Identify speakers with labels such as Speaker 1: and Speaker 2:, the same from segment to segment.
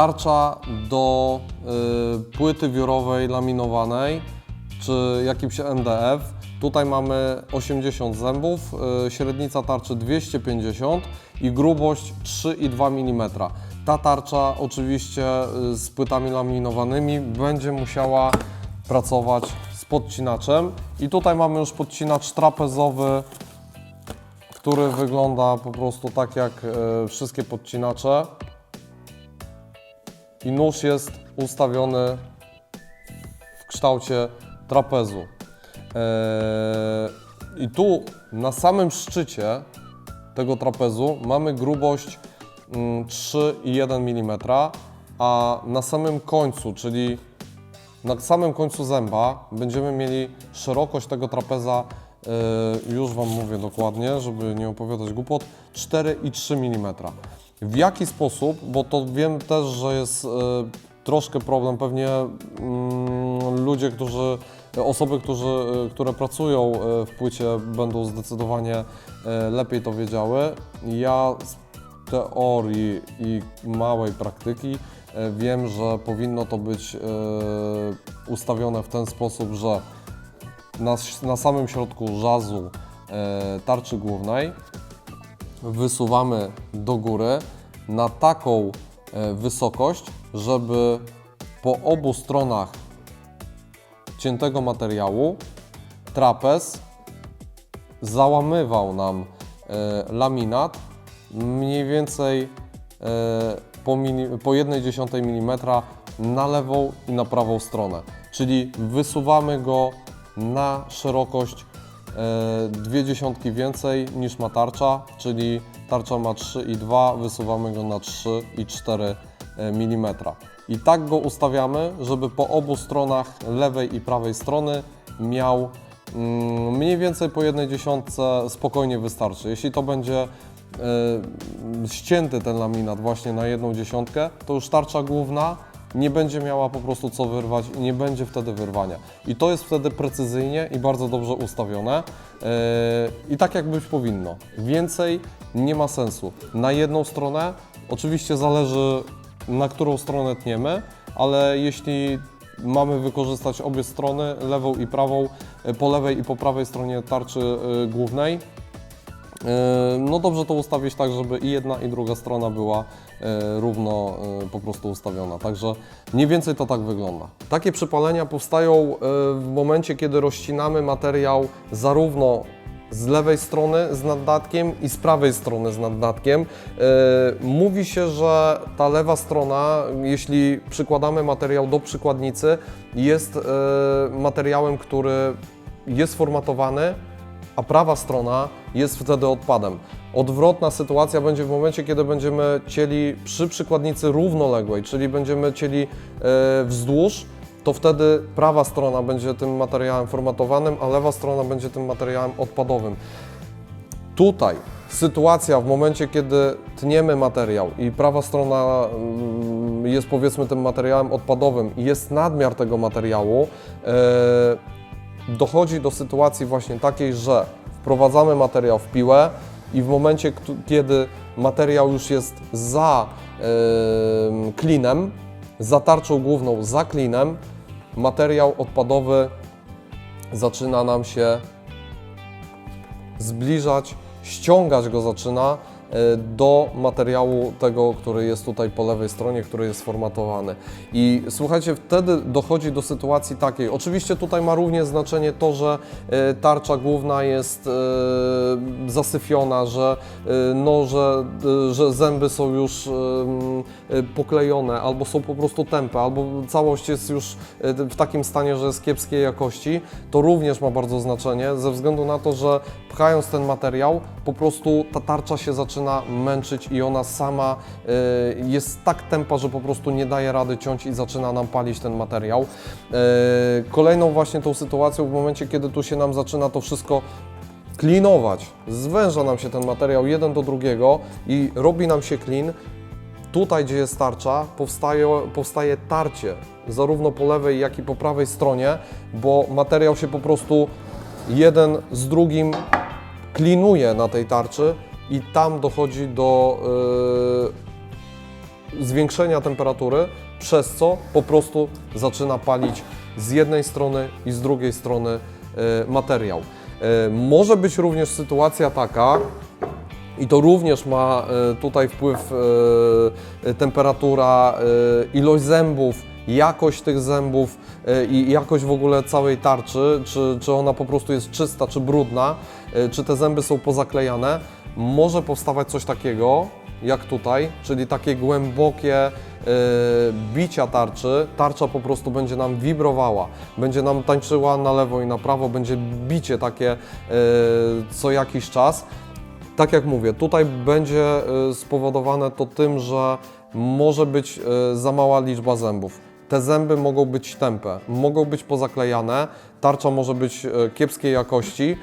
Speaker 1: tarcza do y, płyty wiórowej laminowanej czy jakimś MDF. Tutaj mamy 80 zębów, y, średnica tarczy 250 i grubość 3,2 mm. Ta tarcza oczywiście y, z płytami laminowanymi będzie musiała pracować z podcinaczem i tutaj mamy już podcinacz trapezowy, który wygląda po prostu tak jak y, wszystkie podcinacze i nóż jest ustawiony w kształcie trapezu. Eee, I tu na samym szczycie tego trapezu mamy grubość mm, 3,1 mm, a na samym końcu, czyli na samym końcu zęba będziemy mieli szerokość tego trapeza, już Wam mówię dokładnie, żeby nie opowiadać głupot, 4,3 mm. W jaki sposób, bo to wiem też, że jest e, troszkę problem, pewnie mm, ludzie, którzy, osoby, którzy, e, które pracują e, w płycie będą zdecydowanie e, lepiej to wiedziały. Ja z teorii i małej praktyki e, wiem, że powinno to być e, ustawione w ten sposób, że na, na samym środku żazu e, tarczy głównej wysuwamy do góry na taką e, wysokość, żeby po obu stronach ciętego materiału trapez załamywał nam e, laminat mniej więcej e, po, mini, po 1,1 mm na lewą i na prawą stronę. Czyli wysuwamy go na szerokość e, dwie dziesiątki więcej niż ma tarcza, czyli tarcza ma 3,2, wysuwamy go na 3,4 mm. I tak go ustawiamy, żeby po obu stronach lewej i prawej strony miał mm, mniej więcej po jednej dziesiątce spokojnie wystarczy. Jeśli to będzie e, ścięty ten laminat właśnie na jedną dziesiątkę, to już tarcza główna nie będzie miała po prostu co wyrwać i nie będzie wtedy wyrwania. I to jest wtedy precyzyjnie i bardzo dobrze ustawione e, i tak jak być powinno. Więcej nie ma sensu. Na jedną stronę oczywiście zależy na którą stronę tniemy, ale jeśli mamy wykorzystać obie strony, lewą i prawą, e, po lewej i po prawej stronie tarczy e, głównej, No dobrze to ustawić tak, żeby i jedna i druga strona była równo e, po prostu ustawiona. Także mniej więcej to tak wygląda. Takie przypalenia powstają e, w momencie, kiedy rozcinamy materiał zarówno z lewej strony z naddatkiem i z prawej strony z naddatkiem. E, Mówi się, że ta lewa strona, jeśli przykładamy materiał do przykładnicy, jest e, materiałem, który jest formatowany, a prawa strona jest wtedy odpadem. Odwrotna sytuacja będzie w momencie, kiedy będziemy cieli przy przykładnicy równoległej, czyli będziemy cieli e, wzdłuż, to wtedy prawa strona będzie tym materiałem formatowanym, a lewa strona będzie tym materiałem odpadowym. Tutaj sytuacja w momencie, kiedy tniemy materiał i prawa strona mm, jest powiedzmy tym materiałem odpadowym i jest nadmiar tego materiału, e, dochodzi do sytuacji właśnie takiej, że wprowadzamy materiał w piłę i w momencie, kiedy materiał już jest za em, klinem, za tarczą główną, za klinem, materiał odpadowy zaczyna nam się zbliżać, ściągać go zaczyna do materiału tego, który jest tutaj po lewej stronie, który jest formatowany. I słuchajcie, wtedy dochodzi do sytuacji takiej. Oczywiście tutaj ma również znaczenie to, że e, tarcza główna jest e, zasyfiona, że, e, no, że, e, zęby są już e, e, poklejone, albo są po prostu tępe, albo całość jest już e, w takim stanie, że jest kiepskiej jakości. To również ma bardzo znaczenie, ze względu na to, że pchając ten materiał, po prostu ta tarcza się zaczyna męczyć i ona sama e, jest tak tępa, że po prostu nie daje rady ciąć i zaczyna nam palić ten materiał. E, Kolejną właśnie tą sytuacją w momencie, kiedy tu się nam zaczyna to wszystko klinować, zwęża nam się ten materiał jeden do drugiego i robi nam się klin, tutaj, gdzie jest tarcza, powstaje, powstaje tarcie, zarówno po lewej, jak i po prawej stronie, bo materiał się po prostu jeden z drugim klinuje na tej tarczy i tam dochodzi do, zwiększenia temperatury, przez co po prostu zaczyna palić z jednej strony i z drugiej strony e, materiał. E, Może być również sytuacja taka, i to również ma e, tutaj wpływ e, temperatura, e, ilość zębów, jakość tych zębów e, i jakość w ogóle całej tarczy, czy, czy ona po prostu jest czysta, czy brudna, e, czy te zęby są pozaklejane. Może powstawać coś takiego, jak tutaj, czyli takie głębokie e, bicia tarczy. Tarcza po prostu będzie nam wibrowała, będzie nam tańczyła na lewo i na prawo, będzie bicie takie e, co jakiś czas. Tak jak mówię, tutaj będzie y, spowodowane to tym, że może być za mała liczba zębów. Te zęby mogą być tępe, mogą być pozaklejane, tarcza może być kiepskiej jakości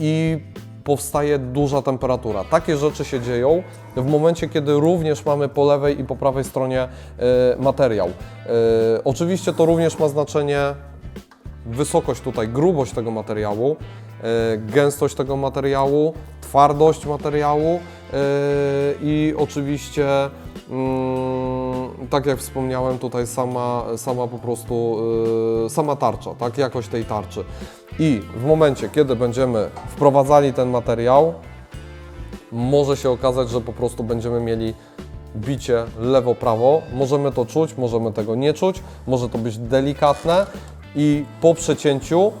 Speaker 1: i powstaje duża temperatura. Takie rzeczy się dzieją w momencie, kiedy również mamy po lewej i po prawej stronie y, materiał. Y, Oczywiście to również ma znaczenie wysokość tutaj, grubość tego materiału, e, gęstość tego materiału, twardość materiału e, i oczywiście, mm, tak jak wspomniałem, tutaj sama, sama po prostu, e, sama tarcza, tak, jakość tej tarczy. I w momencie, kiedy będziemy wprowadzali ten materiał, może się okazać, że po prostu będziemy mieli bicie lewo-prawo. Możemy to czuć, możemy tego nie czuć, może to być delikatne i po przecięciu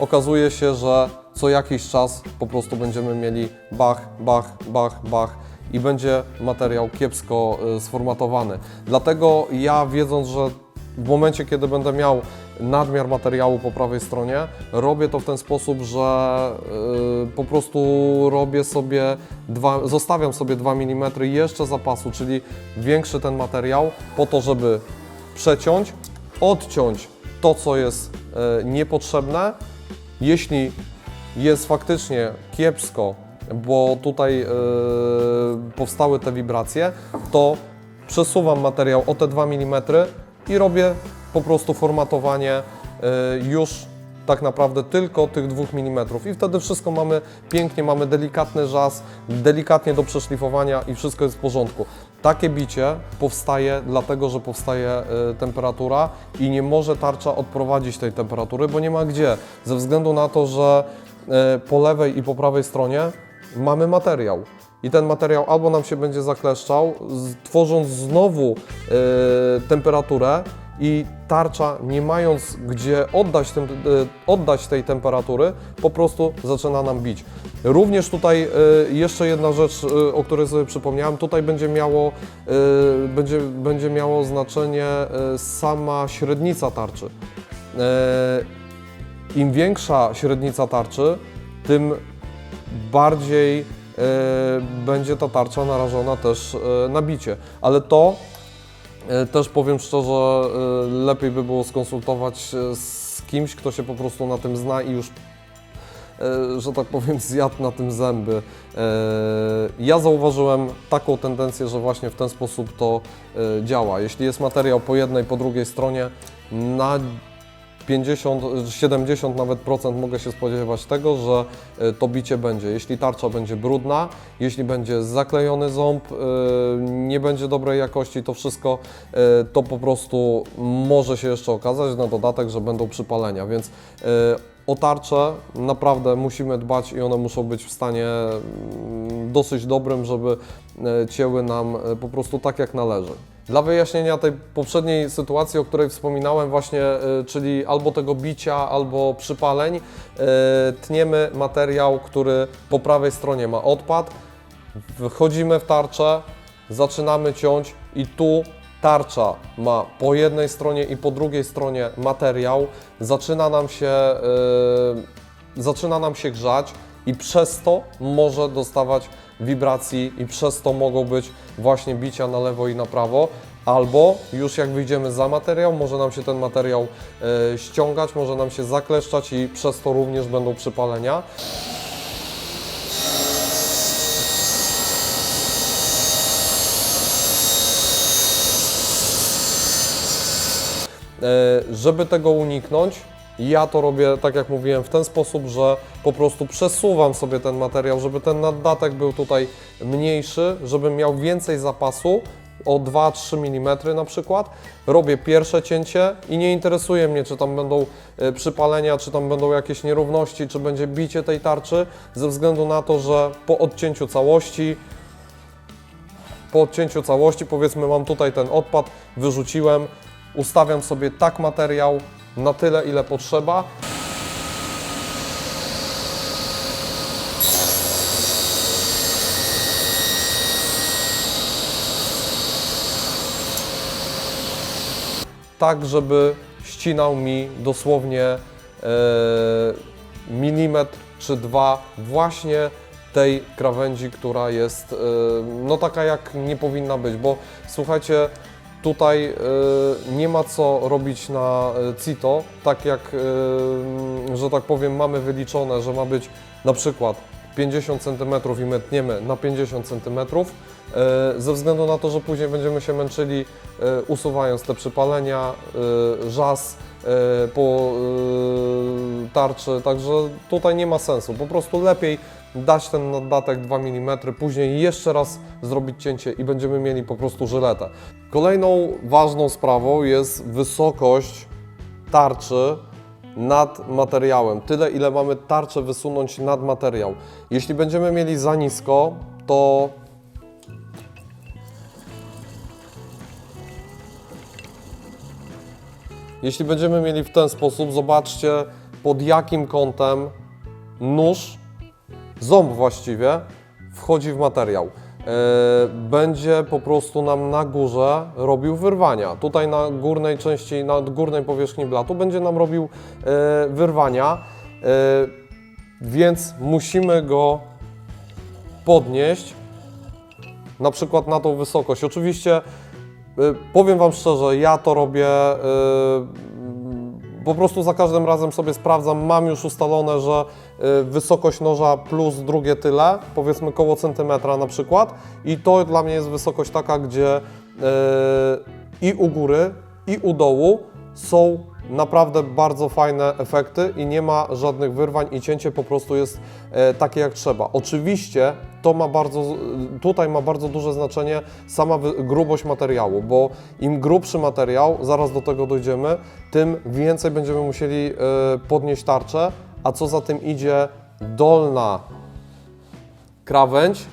Speaker 1: okazuje się, że co jakiś czas po prostu będziemy mieli bach, bach, bach, bach i będzie materiał kiepsko y, sformatowany. Dlatego ja wiedząc, że w momencie, kiedy będę miał nadmiar materiału po prawej stronie, robię to w ten sposób, że y, po prostu robię sobie, dwa, zostawiam sobie 2 mm jeszcze zapasu, czyli większy ten materiał, po to, żeby przeciąć, odciąć to, co jest e, niepotrzebne. Jeśli jest faktycznie kiepsko, bo tutaj e, powstały te wibracje, to przesuwam materiał o te 2 mm i robię po prostu formatowanie e, już tak naprawdę tylko tych 2 mm i wtedy wszystko mamy pięknie, mamy delikatny żas, delikatnie do przeszlifowania i wszystko jest w porządku. Takie bicie powstaje dlatego, że powstaje e, temperatura i nie może tarcza odprowadzić tej temperatury, bo nie ma gdzie, ze względu na to, że e, po lewej i po prawej stronie mamy materiał. I ten materiał albo nam się będzie zakleszczał, tworząc znowu e, temperaturę, i tarcza, nie mając gdzie oddać, tem, e, oddać tej temperatury, po prostu zaczyna nam bić. Również tutaj e, jeszcze jedna rzecz, o której sobie przypomniałem, tutaj będzie miało, będzie, będzie miało znaczenie sama średnica tarczy. Im większa średnica tarczy, tym bardziej e, będzie ta tarcza narażona też e, na bicie. Ale to e, też powiem szczerze, lepiej by było skonsultować z kimś, kto się po prostu na tym zna i już że tak powiem, zjadł na tym zęby. Ja zauważyłem taką tendencję, że właśnie w ten sposób to działa. Jeśli jest materiał po jednej, po drugiej stronie, na 50, 70 nawet procent mogę się spodziewać tego, że e, to bicie będzie. Jeśli tarcza będzie brudna, jeśli będzie zaklejony ząb, e, nie będzie dobrej jakości, to wszystko e, to po prostu może się jeszcze okazać na dodatek, że będą przypalenia, więc o tarcze naprawdę musimy dbać i one muszą być w stanie mm, dosyć dobrym, żeby e, cięły nam e, po prostu tak jak należy. Dla wyjaśnienia tej poprzedniej sytuacji, o której wspominałem właśnie, e, czyli albo tego bicia, albo przypaleń, tniemy materiał, który po prawej stronie ma odpad, wchodzimy w tarczę, zaczynamy ciąć i tu tarcza ma po jednej stronie i po drugiej stronie materiał, zaczyna nam się, yy, zaczyna nam się grzać i przez to może dostawać wibracji i przez to mogą być właśnie bicia na lewo i na prawo. Albo już jak wyjdziemy za materiał, może nam się ten materiał yy, ściągać, może nam się zakleszczać i przez to również będą przypalenia. Żeby tego uniknąć, Ja to robię, tak jak mówiłem, w ten sposób, że po prostu przesuwam sobie ten materiał, żeby ten naddatek był tutaj mniejszy, żebym miał więcej zapasu o 2-3 mm na przykład. Robię pierwsze cięcie i nie interesuje mnie, czy tam będą e, przypalenia, czy tam będą jakieś nierówności, czy będzie bicie tej tarczy, ze względu na to, że po odcięciu całości po odcięciu całości, powiedzmy mam tutaj ten odpad, wyrzuciłem, ustawiam sobie tak materiał na tyle, ile potrzeba. Tak, żeby ścinał mi dosłownie e, milimetr czy dwa właśnie tej krawędzi, która jest e, no taka jak nie powinna być, bo słuchajcie, tutaj e, nie ma co robić na e, CITO, tak jak, e, że tak powiem, mamy wyliczone, że ma być na przykład 50 cm i my tniemy na 50 cm, e, ze względu na to, że później będziemy się męczyli e, usuwając te przypalenia, e, żas po tarczy, także tutaj nie ma sensu. Po prostu lepiej dać ten naddatek 2 mm, później jeszcze raz zrobić cięcie i będziemy mieli po prostu żyletę. Kolejną ważną sprawą jest wysokość tarczy nad materiałem. Tyle, ile mamy tarczę wysunąć nad materiał. Jeśli będziemy mieli za nisko, to jeśli będziemy mieli w ten sposób, zobaczcie pod jakim kątem nóż, ząb właściwie, wchodzi w materiał. E, Będzie po prostu nam na górze robił wyrwania. Tutaj na górnej części, na górnej powierzchni blatu będzie nam robił e, wyrwania, e, więc musimy go podnieść na przykład na tą wysokość. Oczywiście powiem Wam szczerze, ja to robię po prostu za każdym razem sobie sprawdzam, mam już ustalone, że y, wysokość noża plus drugie tyle, powiedzmy koło centymetra na przykład. I to dla mnie jest wysokość taka, gdzie y, i u góry i u dołu są naprawdę bardzo fajne efekty i nie ma żadnych wyrwań i cięcie po prostu jest e, takie jak trzeba. Oczywiście to ma bardzo, tutaj ma bardzo duże znaczenie sama grubość materiału, bo im grubszy materiał, zaraz do tego dojdziemy, tym więcej będziemy musieli e, podnieść tarczę, a co za tym idzie dolna krawędź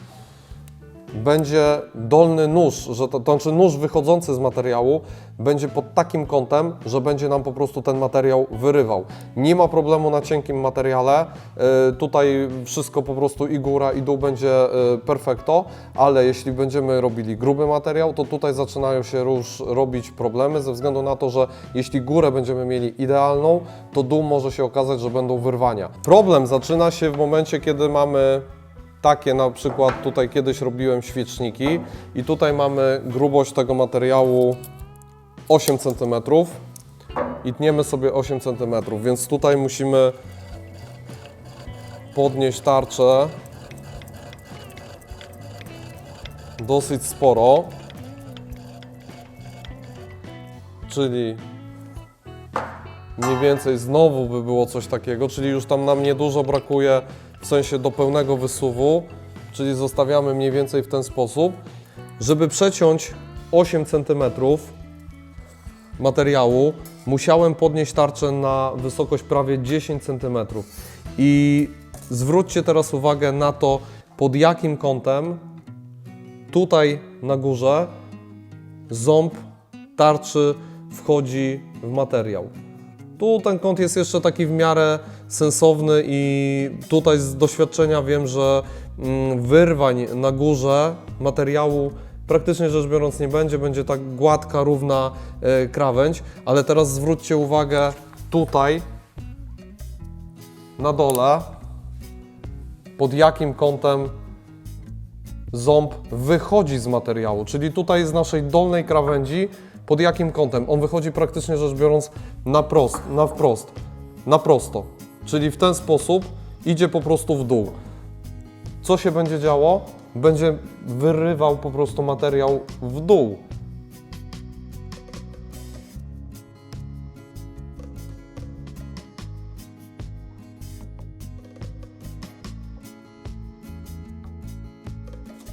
Speaker 1: będzie dolny nóż, że to, to znaczy nóż wychodzący z materiału będzie pod takim kątem, że będzie nam po prostu ten materiał wyrywał. Nie ma problemu na cienkim materiale, y, tutaj wszystko po prostu i góra i dół będzie y, perfekto, ale jeśli będziemy robili gruby materiał, to tutaj zaczynają się już robić problemy ze względu na to, że jeśli górę będziemy mieli idealną, to dół może się okazać, że będą wyrwania. Problem zaczyna się w momencie, kiedy mamy takie na przykład tutaj kiedyś robiłem świeczniki i tutaj mamy grubość tego materiału 8 cm i tniemy sobie 8 cm, więc tutaj musimy podnieść tarczę dosyć sporo, czyli mniej więcej znowu by było coś takiego, czyli już tam nam niedużo brakuje w sensie do pełnego wysuwu, czyli zostawiamy mniej więcej w ten sposób. Żeby przeciąć 8 cm materiału, musiałem podnieść tarczę na wysokość prawie 10 cm. I zwróćcie teraz uwagę na to, pod jakim kątem tutaj na górze ząb tarczy wchodzi w materiał. Tu ten kąt jest jeszcze taki w miarę sensowny i tutaj z doświadczenia wiem, że mm, wyrwań na górze materiału praktycznie rzecz biorąc nie będzie, będzie tak gładka, równa e, krawędź, ale teraz zwróćcie uwagę tutaj na dole pod jakim kątem ząb wychodzi z materiału, czyli tutaj z naszej dolnej krawędzi, pod jakim kątem? On wychodzi praktycznie rzecz biorąc na prost, na wprost, na prosto, Czyli w ten sposób idzie po prostu w dół. Co się będzie działo? Będzie wyrywał po prostu materiał w dół.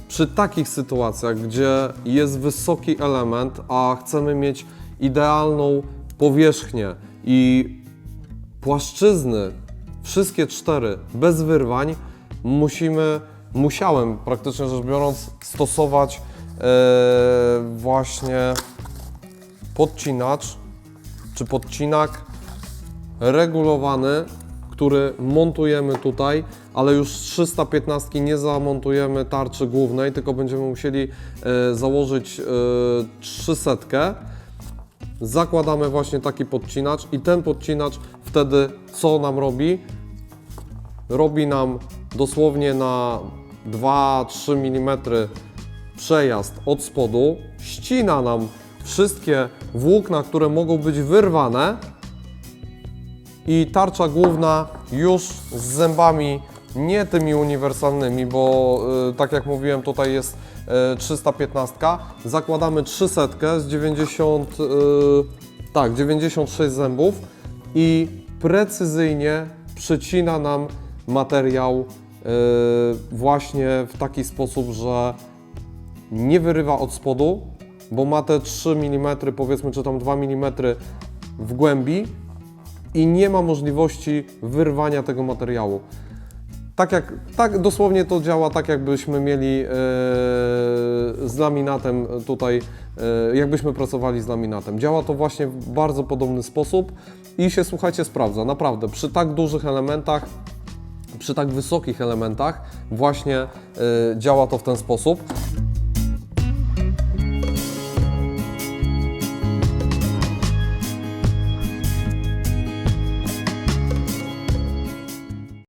Speaker 1: Przy takich sytuacjach, gdzie jest wysoki element, a chcemy mieć idealną powierzchnię i płaszczyzny, wszystkie cztery, bez wyrwań, musimy, musiałem praktycznie rzecz biorąc stosować e, właśnie podcinacz czy podcinak regulowany, który montujemy tutaj, ale już z 315 nie zamontujemy tarczy głównej, tylko będziemy musieli e, założyć e, 300. Zakładamy właśnie taki podcinacz i ten podcinacz wtedy co nam robi? Robi nam dosłownie na 2-3 mm przejazd od spodu, ścina nam wszystkie włókna, które mogą być wyrwane i tarcza główna już z zębami nie tymi uniwersalnymi, bo y, tak jak mówiłem tutaj jest y, 315, zakładamy 300 z 90, y, tak 96 zębów i precyzyjnie przycina nam materiał y, właśnie w taki sposób, że nie wyrywa od spodu, bo ma te 3 mm, powiedzmy, czy tam 2 mm w głębi i nie ma możliwości wyrwania tego materiału. Tak jak, tak dosłownie to działa tak, jakbyśmy mieli e, z laminatem tutaj, e, jakbyśmy pracowali z laminatem. Działa to właśnie w bardzo podobny sposób i się, słuchajcie, sprawdza. Naprawdę, przy tak dużych elementach przy tak wysokich elementach właśnie y, działa to w ten sposób.